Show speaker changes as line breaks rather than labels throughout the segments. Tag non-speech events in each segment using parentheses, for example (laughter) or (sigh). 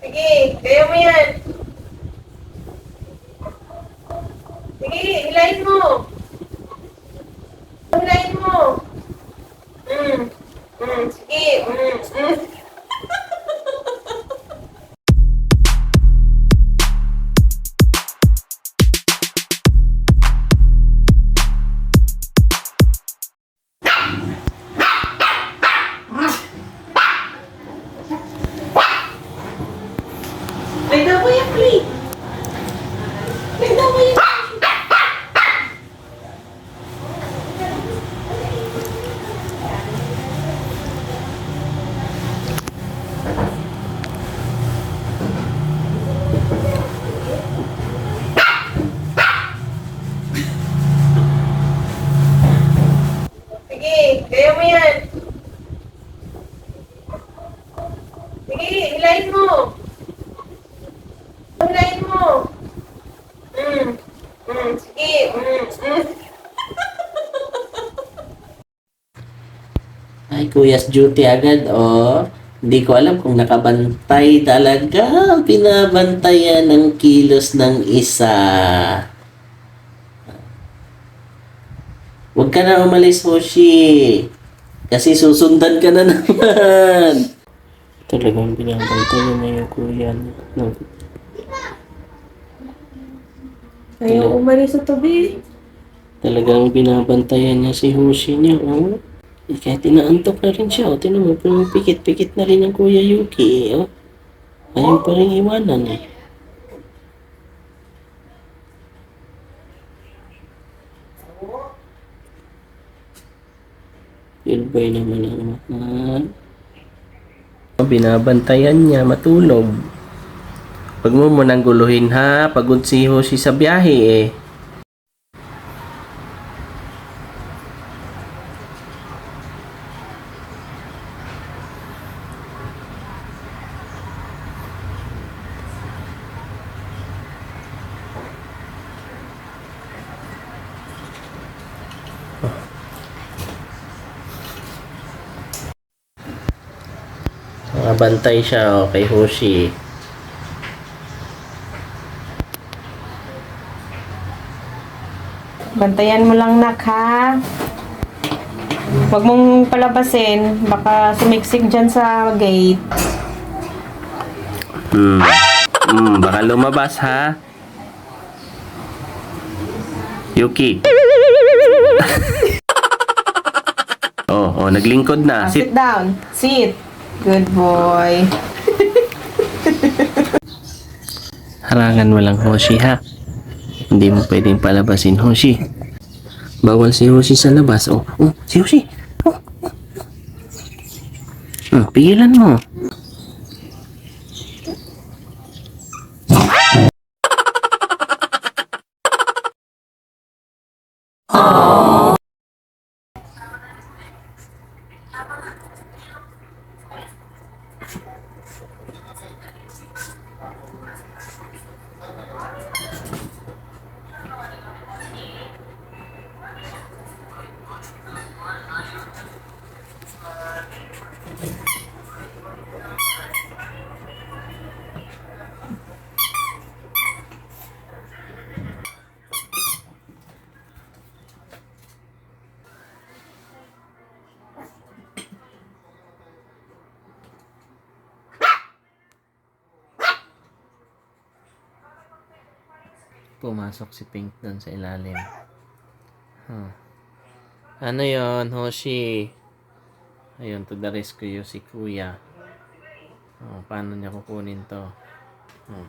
Sige, kaya mo yan. Sige, hilahin mo. Hilahin mo. Mm. Mm. Sige. Mm. Mm. Hilahin mo. Hilahin mo. Mm. Mm. Sige. Mm. Mm. (laughs)
Ay, Kuya's duty agad, oh. Hindi ko alam kung nakabantay talaga. Binabantayan ng kilos ng isa. Huwag ka na umalis, Hoshi. Kasi susundan ka na (laughs) naman. Talagang binabantayan na yung kuya niya.
Ayaw umalis sa tabi.
Talagang binabantayan niya si Hoshi niya, oh. Eh, kahit inaantok na rin siya, oh. Tinan mo, pikit-pikit na rin ang Kuya Yuki, eh, oh. Ayaw pa rin iwanan, eh. Silbay naman ang mahal. Binabantayan niya, matulog. Huwag mo munang guluhin ha, pagod si Hoshi sa biyahe eh. Nakabantay siya oh, kay Hoshi.
Bantayan mo lang, nak, ha? Huwag mong palabasin. Baka sumiksik dyan sa gate.
Hmm. Hmm, baka lumabas ha. Yuki. (laughs) oh, oh, naglingkod na.
Ah, sit
Sit.
down. Sit. Good boy.
Harangan mo lang, Hoshi, ha? Hindi mo pwedeng palabasin, Hoshi. Bawal si Hoshi sa labas. Oh, oh si Hoshi. Oh. Hmm, pigilan mo. Pumasok si Pink doon sa ilalim. Huh. Ano yon Hoshi? Ayun, to the rescue si Kuya. Oh, paano niya kukunin to? Oh.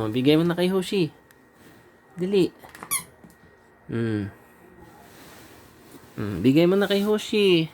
Oh, bigay mo na kay Hoshi. Dili. Hmm. Hmm, bigay mo na kay Hoshi.